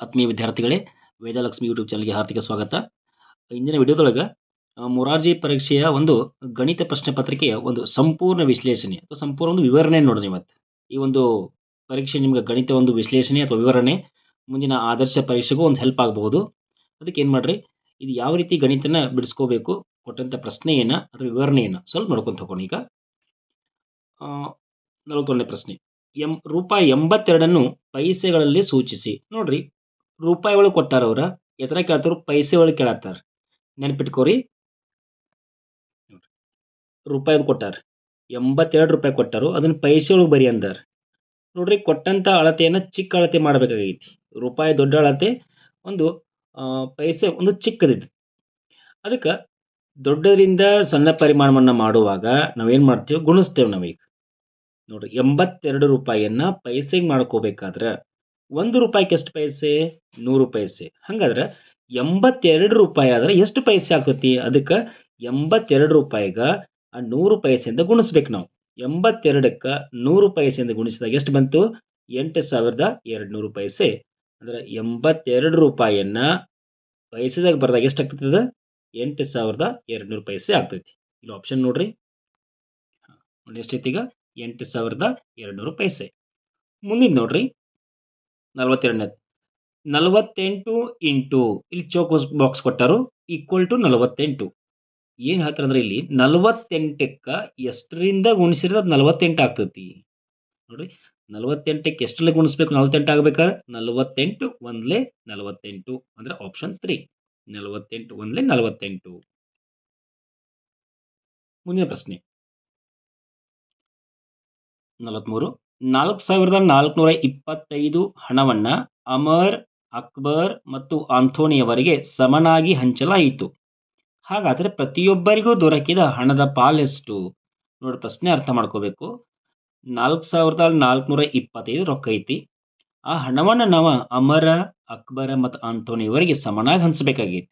ಆತ್ಮೀಯ ವಿದ್ಯಾರ್ಥಿಗಳೇ, ವೇದಲಕ್ಷ್ಮಿ ಯೂಟ್ಯೂಬ್ ಚಾನಲ್ಗೆ ಹಾರ್ದಿಕ ಸ್ವಾಗತ. ಇಂದಿನ ವಿಡಿಯೋದೊಳಗೆ ಮೊರಾರ್ಜಿ ಪರೀಕ್ಷೆಯ ಒಂದು ಗಣಿತ ಪ್ರಶ್ನೆ ಪತ್ರಿಕೆಯ ಒಂದು ಸಂಪೂರ್ಣ ವಿಶ್ಲೇಷಣೆ, ಅಥವಾ ಸಂಪೂರ್ಣ ಒಂದು ವಿವರಣೆ ನೋಡೋಣ ಇವತ್ತು ಈ ಒಂದು ಪರೀಕ್ಷೆ ನಿಮ್ಗೆ ಗಣಿತ ಒಂದು ವಿಶ್ಲೇಷಣೆ ಅಥವಾ ವಿವರಣೆ, ಮುಂದಿನ ಆದರ್ಶ ಪರೀಕ್ಷೆಗೂ ಒಂದು ಹೆಲ್ಪ್ ಆಗಬಹುದು. ಅದಕ್ಕೆ ಏನು ಮಾಡ್ರಿ, ಇದು ಯಾವ ರೀತಿ ಗಣಿತನ ಬಿಡಿಸ್ಕೋಬೇಕು ಕೊಟ್ಟಂಥ ಪ್ರಶ್ನೆ ಏನ ಅಥವಾ ವಿವರಣೆ ಏನ ಸ್ವಲ್ಪ ನೋಡ್ಕೊಂತ ಹೋಗೋಣ ಈಗ. ನಲವತ್ತೊಂದನೇ ಪ್ರಶ್ನೆ. ಎಂ, ರೂಪಾಯಿ ಎಂಬತ್ತೆರಡನ್ನು ಪೈಸೆಗಳಲ್ಲಿ ಸೂಚಿಸಿ. ನೋಡ್ರಿ ರೂಪಾಯಿ ಒಳಗೆ ಕೊಟ್ಟಾರ ಅವ್ರು. ಎತ್ರ ಕೇಳ್ತಾರ ಪೈಸೆ ಒಳಗೆ ಕೇಳತ್ತಾರ. ನೆನ್ಪಿಟ್ಕೋರಿ. ರೂಪಾಯಿ ಕೊಟ್ಟಾರ. ಎಂಬತ್ತೆರಡು ರೂಪಾಯಿ ಕೊಟ್ಟಾರು. ಅದನ್ನ ಪೈಸೆ ಒಳಗೆ ಬರೀ ಅಂದಾರ. ನೋಡ್ರಿ, ಕೊಟ್ಟಂತ ಅಳತೆಯನ್ನ ಚಿಕ್ಕ ಅಳತೆ ಮಾಡಬೇಕಾಗೈತಿ. ರೂಪಾಯಿ ದೊಡ್ಡ ಅಳತೆ, ಒಂದು ಪೈಸೆ ಒಂದು ಚಿಕ್ಕದಿದೆ. ಅದಕ್ಕೆ ದೊಡ್ಡದರಿಂದ ಸಣ್ಣ ಪರಿಮಾಣವನ್ನು ಮಾಡುವಾಗ ನಾವೇನು ಮಾಡ್ತೀವಿ, ಗುಣಿಸ್ತೇವೆ ನಾವೀಗ. ನೋಡ್ರಿ, ಎಂಬತ್ತೆರಡು ರೂಪಾಯಿಯನ್ನು ಪೈಸೆಗೆ ಮಾಡ್ಕೋಬೇಕಾದ್ರೆ ಒಂದು ರೂಪಾಯಿಗೆ ಎಷ್ಟು ಪೈಸೆ, ನೂರು ಪೈಸೆ. ಹಂಗಾದ್ರೆ ಎಂಬತ್ತೆರಡು ರೂಪಾಯಿ ಆದ್ರೆ ಎಷ್ಟು ಪೈಸೆ ಆಗ್ತತಿ? ಅದಕ್ಕೆ ಎಂಬತ್ತೆರಡು ರೂಪಾಯಿಗ ಆ ನೂರು ಪೈಸೆಯಿಂದ ಗುಣಿಸ್ಬೇಕು ನಾವು. ಎಂಬತ್ತೆರಡಕ್ಕೆ ನೂರು ಪೈಸೆಯಿಂದ ಗುಣಿಸಿದಾಗ ಎಷ್ಟು ಬಂತು? ಎಂಟು ಸಾವಿರದ ಎರಡು ನೂರು ಪೈಸೆ. ಅಂದ್ರೆ ಎಂಬತ್ತೆರಡು ರೂಪಾಯಿಯನ್ನ ಪೈಸೆದಾಗ ಬರ್ದಾಗ ಎಷ್ಟು ಆಗ್ತದ ಎಂಟು ಸಾವಿರದ ಎರಡು ನೂರು ಪೈಸೆ ಆಗ್ತೈತಿ. ಇಲ್ಲಿ ಆಪ್ಷನ್ ನೋಡ್ರಿ. ನೋಡಿ ಎಷ್ಟೈತಿ ಈಗ? ಎಂಟು ಸಾವಿರದ ಎರಡು ನೂರು ಪೈಸೆ. ಮುಂದಿನ ನೋಡ್ರಿ. ನಲವತ್ತೆರಡನೇ ನಲವತ್ತೆಂಟು ಇಂಟು, ಇಲ್ಲಿ ಚೌಕ್ ಬಾಕ್ಸ್ ಕೊಟ್ಟರು ಈಕ್ವಲ್ ಟು ನಲವತ್ತೆಂಟು. ಏನು ಹೇಳ್ತಾರೆ ಅಂದ್ರೆ ಇಲ್ಲಿ, ನಲವತ್ತೆಂಟಕ್ಕೆ ಎಷ್ಟರಿಂದ ಗುಣಿಸಿದ್ರೆ ಅದು ನಲವತ್ತೆಂಟು ಆಗ್ತೈತಿ. ನೋಡ್ರಿ ನಲವತ್ತೆಂಟಕ್ಕೆ ಎಷ್ಟರಲ್ಲಿ ಗುಣಿಸ್ಬೇಕು ನಲವತ್ತೆಂಟು ಆಗ್ಬೇಕಾದ್ರೆ ನಲವತ್ತೆಂಟು ಒಂದ್ಲೆ ನಲವತ್ತೆಂಟು, ಅಂದ್ರೆ ಆಪ್ಷನ್ ತ್ರೀ ನಲವತ್ತೆಂಟು ಒಂದ್ಲೆ ನಲವತ್ತೆಂಟು. ಮುಂದಿನ ಪ್ರಶ್ನೆ. ನಲವತ್ಮೂರು. ನಾಲ್ಕು ಸಾವಿರದ ನಾಲ್ಕುನೂರ ಇಪ್ಪತ್ತೈದು ಹಣವನ್ನ ಅಮರ್, ಅಕ್ಬರ್ ಮತ್ತು ಆಂಥೋನಿಯವರಿಗೆ ಸಮನಾಗಿ ಹಂಚಲಾಯಿತು. ಹಾಗಾದರೆ ಪ್ರತಿಯೊಬ್ಬರಿಗೂ ದೊರಕಿದ ಹಣದ ಪಾಲೆಷ್ಟು ನೋಡಿ, ಪ್ರಶ್ನೆ ಅರ್ಥ ಮಾಡ್ಕೋಬೇಕು. ನಾಲ್ಕು ಸಾವಿರದ ನಾಲ್ಕುನೂರ ಇಪ್ಪತ್ತೈದು ರೊಕ್ಕ ಐತಿ. ಆ ಹಣವನ್ನು ನಾವು ಅಮರ, ಅಕ್ಬರ ಮತ್ತು ಆಂಥೋನಿಯವರಿಗೆ ಸಮನಾಗಿ ಹಂಚಬೇಕಾಗೈತಿ.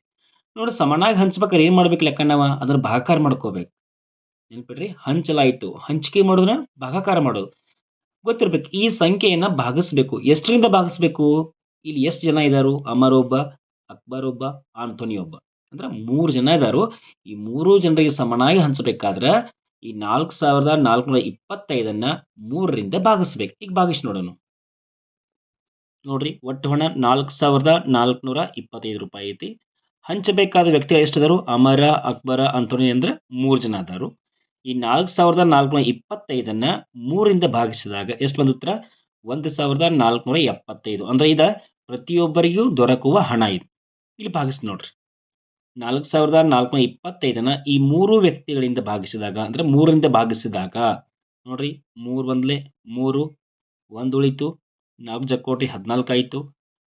ನೋಡಿ, ಸಮನಾಗಿ ಹಂಚ್ಬೇಕಾದ್ರೆ ಏನು ಮಾಡ್ಬೇಕು ಲೆಕ್ಕ ನಾವು? ಅದನ್ನು ಭಾಗಾಕಾರ ಮಾಡ್ಕೋಬೇಕು. ನೆನ್ಪಿಡ್ರಿ, ಹಂಚಲಾಯಿತು. ಹಂಚಿಕೆ ಮಾಡೋದನ್ನ ಭಾಗಾಕಾರ ಮಾಡೋದು. ಗೊತ್ತಿರ್ಬೇಕು. ಈ ಸಂಖ್ಯೆಯನ್ನ ಭಾಗಿಸ್ಬೇಕು. ಎಷ್ಟರಿಂದ ಭಾಗಿಸ್ಬೇಕು? ಇಲ್ಲಿ ಎಷ್ಟು ಜನ ಇದ್ದಾರು ಅಮರ್ ಒಬ್ಬ ಅಕ್ಬರ್ ಒಬ್ಬ ಆಂಥೋನಿ ಒಬ್ಬ ಅಂದ್ರೆ ಮೂರು ಜನ ಇದ್ದಾರು ಈ ಮೂರು ಜನರಿಗೆ ಸಮನಾಗಿ ಹಂಚಬೇಕಾದ್ರೆ ಈ ನಾಲ್ಕು ಸಾವಿರದ ನಾಲ್ಕುನೂರ ಇಪ್ಪತ್ತೈದನ್ನ ಮೂರರಿಂದ ಭಾಗಿಸ್ಬೇಕು. ಈಗ ಭಾಗಿಸಿ ನೋಡೋಣ. ನೋಡ್ರಿ, ಒಟ್ಟು ಹಣ ನಾಲ್ಕು ಸಾವಿರದ ನಾಲ್ಕುನೂರ ಇಪ್ಪತ್ತೈದು ರೂಪಾಯಿ ಐತಿ. ಹಂಚಬೇಕಾದ ವ್ಯಕ್ತಿಗಳು ಎಷ್ಟಿದಾರು ಅಮರ, ಅಕ್ಬರ ಆಂಥೋನಿ ಅಂದ್ರೆ ಮೂರು ಜನ ಅದಾರು ಈ ನಾಲ್ಕು ಸಾವಿರದ ನಾಲ್ಕುನೂರ ಇಪ್ಪತ್ತೈದನ್ನ ಮೂರಿಂದ ಭಾಗಿಸಿದಾಗ ಎಷ್ಟು ಬಂದ ಉತ್ತರ ಒಂದು ಸಾವಿರದ ನಾಲ್ಕುನೂರ ಎಪ್ಪತ್ತೈದು. ಅಂದ್ರೆ ಇದು ಪ್ರತಿಯೊಬ್ಬರಿಗೂ ದೊರಕುವ ಹಣ ಇದು. ಇಲ್ಲಿ ಭಾಗಿಸಿ ನೋಡ್ರಿ. ನಾಲ್ಕು ಸಾವಿರದ ನಾಲ್ಕುನೂರ ಇಪ್ಪತ್ತೈದನ್ನ ಈ ಮೂರು ವ್ಯಕ್ತಿಗಳಿಂದ ಭಾಗಿಸಿದಾಗ, ಅಂದ್ರೆ ಮೂರಿಂದ ಭಾಗಿಸಿದಾಗ, ನೋಡ್ರಿ, ಮೂರು ಬಂದಲೆ ಮೂರು, ಒಂದು ಉಳಿತು, ನಾಲ್ಕು ಜಕ್ಕೋಟಿ ಹದಿನಾಲ್ಕು ಆಯಿತು,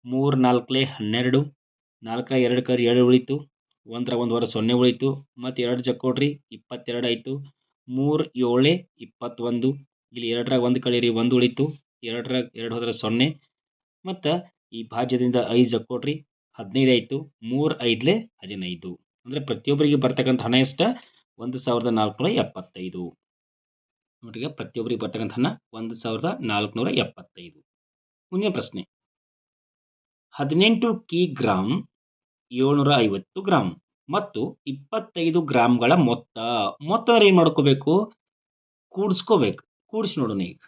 ಮೂರು ನಾಲ್ಕಲೆ ಹನ್ನೆರಡು, ನಾಲ್ಕರ ಎರಡು ಕರಿ ಎರಡು ಉಳಿತು, ಒಂದರ ಒಂದು ವರ ಸೊನ್ನೆ ಉಳಿತು, ಮತ್ತು ಎರಡು ಜಕ್ಕೋಟ್ರಿ ಇಪ್ಪತ್ತೆರಡು ಆಯಿತು ಮೂರು ಏಳೆ ಇಪ್ಪತ್ತೊಂದು. ಇಲ್ಲಿ ಎರಡರಾಗ ಒಂದು ಕಳೀರಿ, ಒಂದು ಉಳಿತು. ಎರಡರಾಗ ಎರಡು ಹೋದ್ರೆ ಸೊನ್ನೆ. ಮತ್ತು ಈ ಭಾಜ್ಯದಿಂದ ಐದು ಜಕ್ಕೋಟ್ರಿ ಹದಿನೈದು ಆಯಿತು. ಮೂರು ಐದಲೇ ಹದಿನೈದು. ಅಂದರೆ ಪ್ರತಿಯೊಬ್ಬರಿಗೆ ಬರ್ತಕ್ಕಂಥ ಹಣ ಎಷ್ಟು? ಒಂದು ಸಾವಿರದ ನಾಲ್ಕುನೂರ ಎಪ್ಪತ್ತೈದು. ನೋಡ್ರಿ ಪ್ರತಿಯೊಬ್ಬರಿಗೆ ಬರ್ತಕ್ಕಂಥ ಹಣ ಒಂದು ಸಾವಿರದ ನಾಲ್ಕುನೂರ ಎಪ್ಪತ್ತೈದು. ಮುಂದಿನ ಪ್ರಶ್ನೆ. ಹದಿನೆಂಟು ಕಿ ಗ್ರಾಮ್ ಏಳ್ನೂರ ಐವತ್ತು ಗ್ರಾಮ್ ಮತ್ತು ಇಪ್ಪತ್ತೈದು ಗ್ರಾಮ್ಗಳ ಮೊತ್ತ. ಮೊತ್ತ ಅಂದ್ರೆ ಏನು ಮಾಡ್ಕೋಬೇಕು? ಕೂಡಿಸ್ಕೋಬೇಕು. ಕೂಡಿಸಿ ನೋಡೋಣ ಈಗ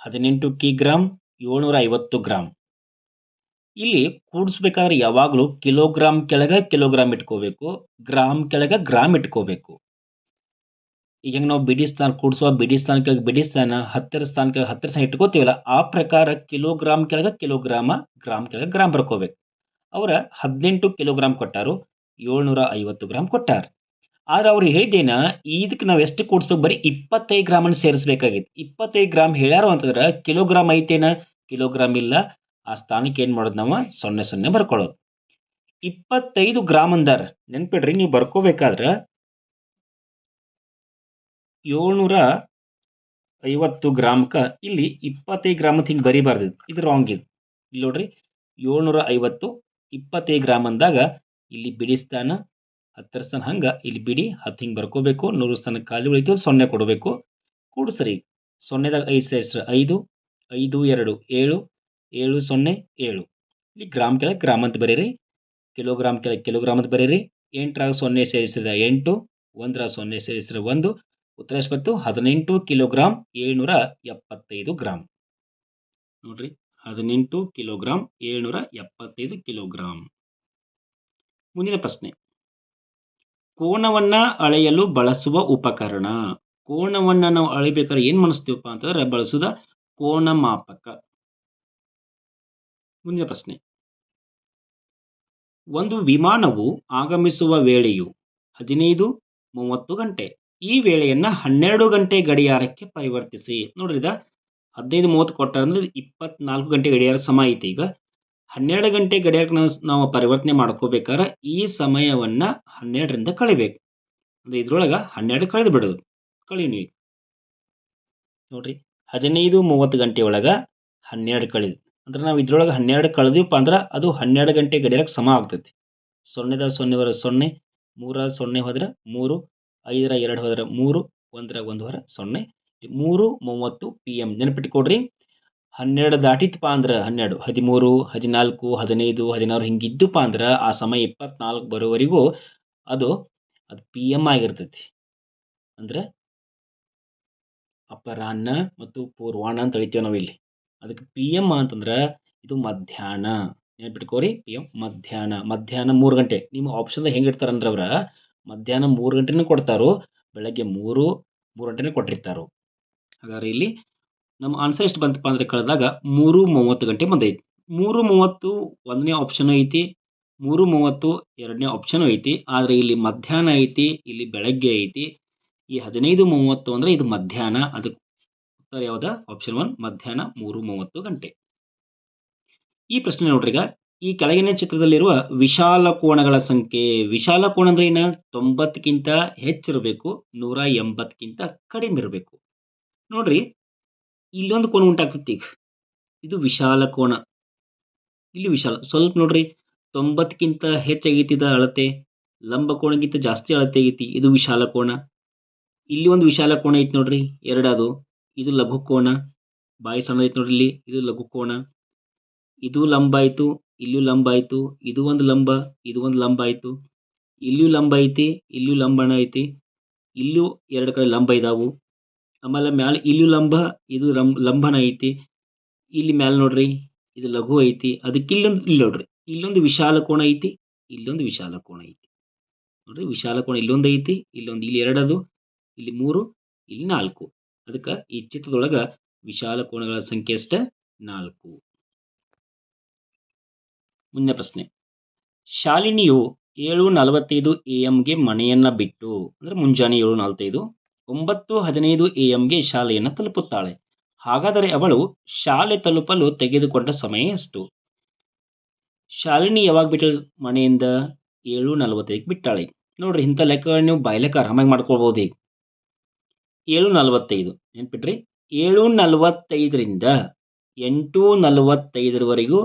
ಹದಿನೆಂಟು ಕಿ ಗ್ರಾಮ್ ಏಳ್ನೂರ ಐವತ್ತು ಗ್ರಾಮ್ ಇಲ್ಲಿ ಕೂಡಿಸ್ಬೇಕಾದ್ರೆ ಯಾವಾಗಲೂ ಕಿಲೋಗ್ರಾಮ್ ಕೆಳಗೆ ಕಿಲೋಗ್ರಾಮ್ ಇಟ್ಕೋಬೇಕು ಗ್ರಾಮ್ ಕೆಳಗೆ ಗ್ರಾಮ್ ಇಟ್ಕೋಬೇಕು. ಈಗ ಹೆಂಗೆ ನಾವು ಬಿಡಿ ಸ್ಥಾನ ಕೂಡಿಸುವ ಬಿಡಿ ಸ್ಥಾನಕ್ಕೆ ಬಿಡಿ ಸ್ಥಾನ, ಹತ್ತಿರ ಸ್ಥಾನಕ್ಕೆ ಹತ್ತಿರ ಸ್ಥಾನ ಇಟ್ಕೋತೀವಲ್ಲ, ಆ ಪ್ರಕಾರ ಕಿಲೋಗ್ರಾಮ್ ಕೆಳಗೆ ಕಿಲೋಗ್ರಾಮ ಗ್ರಾಮ್ ಕೆಳಗೆ ಗ್ರಾಮ್ ಬರ್ಕೋಬೇಕು. ಅವರ ಹದಿನೆಂಟು ಕಿಲೋಗ್ರಾಮ್ ಕೊಟ್ಟಾರು, ಏಳ್ನೂರ ಐವತ್ತು ಗ್ರಾಮ್ ಕೊಟ್ಟಾರ. ಆದ್ರೆ ಅವ್ರು ಹೇಳಿದ್ದೇನ ಇದಕ್ಕೆ ನಾವು ಎಷ್ಟು ಕೂಡಿಸ್ಬೇಕು ಬರೀ ಇಪ್ಪತ್ತೈದು ಗ್ರಾಮನ್ನು ಸೇರಿಸ್ಬೇಕಾಗಿತ್ತು. ಇಪ್ಪತ್ತೈದು ಗ್ರಾಮ್ ಹೇಳ್ಯಾರು ಅಂತಂದ್ರೆ ಕಿಲೋಗ್ರಾಮ್ ಐತೇನ? ಕಿಲೋಗ್ರಾಮ್ ಇಲ್ಲ. ಆ ಸ್ಥಾನಕ್ಕೆ ಏನು ಮಾಡೋದು ನಾವು? ಸೊನ್ನೆ ಸೊನ್ನೆ ಬರ್ಕೊಳ್ಳೋದು. ಇಪ್ಪತ್ತೈದು ಗ್ರಾಮ್ ಅಂದಾರ. ನೆನ್ಪಿಡ್ರಿ, ನೀವು ಬರ್ಕೋಬೇಕಾದ್ರೆ ಏಳ್ನೂರ ಐವತ್ತು ಗ್ರಾಮ್ಕ ಇಲ್ಲಿ ಇಪ್ಪತ್ತೈದು ಗ್ರಾಮ್ ಅಂತ ಹಿಂಗೆ ಬರಿಬಾರ್ದು ಇದು ರಾಂಗ್ ಇದು. ಇಲ್ಲಿ ನೋಡ್ರಿ, ಏಳ್ನೂರ ಐವತ್ತು ಇಪ್ಪತ್ತೈದು ಗ್ರಾಮ್ ಅಂದಾಗ ಇಲ್ಲಿ ಬಿಡಿ ಸ್ಥಾನ, ಹತ್ತರ ಸ್ಥಾನ ಹಂಗೆ ಇಲ್ಲಿ ಬಿಡಿ ಹತ್ತು ಹಿಂಗೆ ಬರ್ಕೋಬೇಕು, ನೂರು ಸ್ಥಾನ ಖಾಲಿ ಉಳಿತು ಸೊನ್ನೆ ಕೊಡಬೇಕು. ಕೂಡಿಸ್ರಿ ಸೊನ್ನೆದಾಗ ಐದು ಸೇರಿಸ್ರೆ ಐದು ಐದು, ಎರಡು, ಏಳು ಏಳು, ಸೊನ್ನೆ, ಏಳು. ಇಲ್ಲಿ ಗ್ರಾಮ್ ಕೆಳಗೆ ಗ್ರಾಮ್ ಅಂತ ಬರೀರಿ, ಕಿಲೋಗ್ರಾಮ್ ಕೆಳಗೆ ಕಿಲೋಗ್ರಾಮ್ ಅಂತ ಬರೀರಿ, ಎಂಟರಾಗ ಸೊನ್ನೆ ಸೇರಿಸಿದ ಎಂಟು ಒಂದರ ಸೊನ್ನೆ ಸೇರಿಸಿದ್ರೆ ಒಂದು, ಉತ್ತರ ಎಷ್ಟು ಹದಿನೆಂಟು ಕಿಲೋಗ್ರಾಮ್ ಏಳ್ನೂರ ಎಪ್ಪತ್ತೈದು ಗ್ರಾಮ್. ನೋಡ್ರಿ. ಹದಿನೆಂಟು ಕಿಲೋಗ್ರಾಮ್ ಏಳ್ನೂರ ಎಪ್ಪತ್ತೈದು ಕಿಲೋಗ್ರಾಮ್ ಮುಂದಿನ ಪ್ರಶ್ನೆ. ಕೋಣವನ್ನು ಅಳೆಯಲು ಬಳಸುವ ಉಪಕರಣ. ಕೋಣವನ್ನು ನಾವು ಅಳಿಬೇಕಾದ್ರೆ ಏನು ಮನಸ್ತೀವಪ್ಪ ಅಂತಂದ್ರೆ ಬಳಸುವ ಕೋಣ ಮಾಪಕ ಮುಂದಿನ ಪ್ರಶ್ನೆ. ಒಂದು ವಿಮಾನವು ಆಗಮಿಸುವ ವೇಳೆಯು ಹದಿನೈದು ಮೂವತ್ತು ಗಂಟೆ. ಈ ವೇಳೆಯನ್ನ ಹನ್ನೆರಡು ಗಂಟೆ ಗಡಿಯಾರಕ್ಕೆ ಪರಿವರ್ತಿಸಿ. ನೋಡಿದ ಹದಿನೈದು ಮೂವತ್ತು ಕೊಟ್ಟ ಅಂದ್ರೆ ಇಪ್ಪತ್ನಾಲ್ಕು ಗಂಟೆ ಗಡಿಯಾರ ಸಮ ಐತಿ. ಈಗ ಹನ್ನೆರಡು ಗಂಟೆ ಗಡಿಯಾರಕ್ಕೆ ನಾವು ಪರಿವರ್ತನೆ ಮಾಡ್ಕೋಬೇಕಾದ್ರೆ ಈ ಸಮಯವನ್ನ ಹನ್ನೆರಡರಿಂದ ಕಳಿಬೇಕು. ಅಂದ್ರೆ ಇದ್ರೊಳಗ ಹನ್ನೆರಡು ಕಳೆದು ಬಿಡೋದು. ಕಳಿ ನೀವು ನೋಡ್ರಿ, ಹದಿನೈದು ಮೂವತ್ತು ಗಂಟೆ ಒಳಗ ಹನ್ನೆರಡು ಕಳೆದು. ಅಂದ್ರೆ ನಾವು ಇದ್ರೊಳಗೆ ಹನ್ನೆರಡು ಕಳೆದಿವಪ್ಪ ಅಂದ್ರೆ ಅದು ಹನ್ನೆರಡು ಗಂಟೆ ಗಡಿಯಾರಕ್ಕೆ ಸಮ ಆಗ್ತೈತಿ. ಸೊನ್ನೆದ ಸೊನ್ನೆ ಹೊರ ಸೊನ್ನೆ ಮೂರ ಸೊನ್ನೆ ಹೋದ್ರೆ ಮೂರು, ಐದರ ಎರಡು ಹೋದ್ರೆ ಮೂರು, ಒಂದರ ಒಂದು ಹೊರ ಸೊನ್ನೆ ಮೂರು ಮೂವತ್ತು ಪಿ ಎಂ ನೆನಪಿಟ್ಕೊಡ್ರಿ ಹನ್ನೆರಡು ದಾಟಿತ್ತಪ್ಪ ಅಂದ್ರೆ ಹನ್ನೆರಡು, ಹದಿಮೂರು, ಹದಿನಾಲ್ಕು, ಹದಿನೈದು, ಹದಿನಾರು ಹಿಂಗಿದ್ದಪ್ಪ ಅಂದ್ರೆ ಆ ಸಮಯ ಇಪ್ಪತ್ನಾಲ್ಕು ಬರೋವರೆಗೂ ಅದು ಅದು ಪಿ ಎಂ ಆಗಿರ್ತೈತಿ. ಅಂದ್ರೆ ಅಪರಾಹ್ನ ಮತ್ತು ಪೂರ್ವಾಹ್ನ ಅಂತ ಹೇಳ್ತೀವಿ ನಾವು ಇಲ್ಲಿ. ಅದಕ್ಕೆ ಪಿ ಎಂ ಅಂತಂದ್ರೆ ಇದು ಮಧ್ಯಾಹ್ನ. ನೆನ್ಪಿಟ್ಕೋರಿ ಪಿ ಎಂ ಮಧ್ಯಾಹ್ನ. ಮಧ್ಯಾಹ್ನ ಮೂರು ಗಂಟೆ. ನಿಮ್ಮ ಆಪ್ಷನ್ದಾಗ ಹೆಂಗೆ ಇರ್ತಾರಂದ್ರೆ ಅವ್ರ, ಮಧ್ಯಾಹ್ನ ಮೂರು ಗಂಟೆನೂ ಕೊಡ್ತಾರೋ, ಬೆಳಗ್ಗೆ ಮೂರು ಮೂರು ಗಂಟೆನೇ ಕೊಟ್ಟಿರ್ತಾರೋ. ಹಾಗಾದ್ರೆ ಇಲ್ಲಿ ನಮ್ಮ ಆನ್ಸರ್ ಎಷ್ಟು ಬಂತಪ್ಪ ಅಂದರೆ ಕಳೆದಾಗ ಮೂರು ಮೂವತ್ತು ಗಂಟೆ ಬಂದೈತಿ ಮೂರು ಮೂವತ್ತು ಒಂದನೇ ಆಪ್ಷನ್ ಐತಿ, ಮೂರು ಮೂವತ್ತು ಎರಡನೇ ಆಪ್ಷನ್ ಐತಿ, ಆದರೆ ಇಲ್ಲಿ ಮಧ್ಯಾಹ್ನ ಐತಿ, ಇಲ್ಲಿ ಬೆಳಗ್ಗೆ ಐತಿ. ಈ ಹದಿನೈದು ಮೂವತ್ತು ಅಂದರೆ ಇದು ಮಧ್ಯಾಹ್ನ, ಅದಕ್ಕೆ ಉತ್ತರ ಯಾವ್ದ? ಆಪ್ಷನ್ ಒನ್ ಮಧ್ಯಾಹ್ನ ಮೂರು ಮೂವತ್ತು ಗಂಟೆ. ಈ ಪ್ರಶ್ನೆ ನೋಡ್ರಿ ಈಗ, ಈ ಕೆಳಗಿನ ಚಿತ್ರದಲ್ಲಿರುವ ವಿಶಾಲ ಕೋಣಗಳ ಸಂಖ್ಯೆ, ವಿಶಾಲ ಕೋಣ ಅಂದ್ರೆ ಏನ? ತೊಂಬತ್ತಕ್ಕಿಂತ ಹೆಚ್ಚಿರಬೇಕು, ನೂರ ಎಂಬತ್ತಕ್ಕಿಂತ ಕಡಿಮೆ ಇರಬೇಕು. ನೋಡ್ರಿ ಇಲ್ಲೊಂದು ಕೋಣ ಉಂಟಾಗ್ತೈತಿ ಈಗ. ಇದು ವಿಶಾಲ ಕೋನ. ಇಲ್ಲಿ ವಿಶಾಲ, ಸ್ವಲ್ಪ ನೋಡ್ರಿ, ತೊಂಬತ್ತಕ್ಕಿಂತ ಹೆಚ್ಚಾಗೈತಿ ಇದ ಅಳತೆ, ಲಂಬ ಕೋಣಗಿಂತ ಜಾಸ್ತಿ ಅಳತೆ ಆಗೈತಿ, ಇದು ವಿಶಾಲ ಕೋಣ ಇಲ್ಲಿ ಒಂದು ವಿಶಾಲ ಕೋಣ ಐತಿ ನೋಡ್ರಿ, ಎರಡದು, ಇದು ಲಘು ಕೋಣ ಬಾಯಿ ಸಣ್ಣ ಐತಿ ನೋಡ್ರಿ ಇಲ್ಲಿ, ಇದು ಲಘು ಕೋಣ ಇದು ಲಂಬ ಆಯಿತು ಇಲ್ಲೂ ಲಂಬ ಆಯಿತು, ಇದು ಒಂದು ಲಂಬ, ಇದು ಒಂದು ಲಂಬ ಆಯಿತು. ಇಲ್ಲೂ ಲಂಬ ಐತಿ, ಇಲ್ಲಿಯೂ ಲಂಬಣ ಐತಿ ಇಲ್ಲೂ ಎರಡು ಕಡೆ ಲಂಬ ಇದಾವು. ಆಮೇಲೆ ಮ್ಯಾಲೆ ಇಲ್ಲಿ ಲಂಬ, ಇದು ಲಂಬನ ಐತಿ. ಇಲ್ಲಿ ಮ್ಯಾಲೆ ನೋಡ್ರಿ, ಇದು ಲಘು ಐತಿ. ಅದಕ್ಕೆ ಇಲ್ಲೊಂದು, ಇಲ್ಲಿ ನೋಡ್ರಿ, ಇಲ್ಲೊಂದು ವಿಶಾಲ ಕೋಣ ಐತಿ, ಇಲ್ಲೊಂದು ವಿಶಾಲ ಕೋಣ ಐತಿ. ನೋಡ್ರಿ, ವಿಶಾಲ ಕೋಣ ಇಲ್ಲೊಂದು ಐತಿ, ಇಲ್ಲೊಂದು, ಇಲ್ಲಿ ಎರಡದು, ಇಲ್ಲಿ ಮೂರು, ಇಲ್ಲಿ ನಾಲ್ಕು. ಅದಕ್ಕೆ ಈ ಚಿತ್ರದೊಳಗ ವಿಶಾಲ ಕೋಣಗಳ ಸಂಖ್ಯೆ ಅಷ್ಟ ನಾಲ್ಕು. ಮುಂದಿನ ಪ್ರಶ್ನೆ. ಶಾಲಿನಿಯು ಏಳು ನಲವತ್ತೈದು ಎ ಎಮ್ಗೆ ಮನೆಯನ್ನು ಬಿಟ್ಟು, ಅಂದ್ರೆ ಮುಂಜಾನೆ ಏಳು ನಲವತ್ತೈದು ಒಂಬತ್ತು ಹದಿನೈದು ಎ ಎಂಗೆ ಶಾಲೆಯನ್ನು ತಲುಪುತ್ತಾಳೆ. ಹಾಗಾದರೆ ಅವಳು ಶಾಲೆ ತಲುಪಲು ತೆಗೆದುಕೊಂಡ ಸಮಯ ಎಷ್ಟು? ಶಾಲಿನಿ ಯಾವಾಗ ಬಿಟ್ಟಳು ಮನೆಯಿಂದ ಏಳು ನಲವತ್ತೈದು ಬಿಟ್ಟಾಳೆ. ನೋಡ್ರಿ, ಇಂಥ ಲೆಕ್ಕ ನೀವು ಬಾಯ್ಲೆಕ್ಕ ಆರಾಮಾಗಿ ಮಾಡ್ಕೊಳ್ಬೋದು ಈಗ. ಏಳು ನಲವತ್ತೈದು ನೆನ್ಪಿಟ್ರಿ? ಏಳು ನಲವತ್ತೈದರಿಂದ ಎಂಟು ನಲವತ್ತೈದರವರೆಗೂ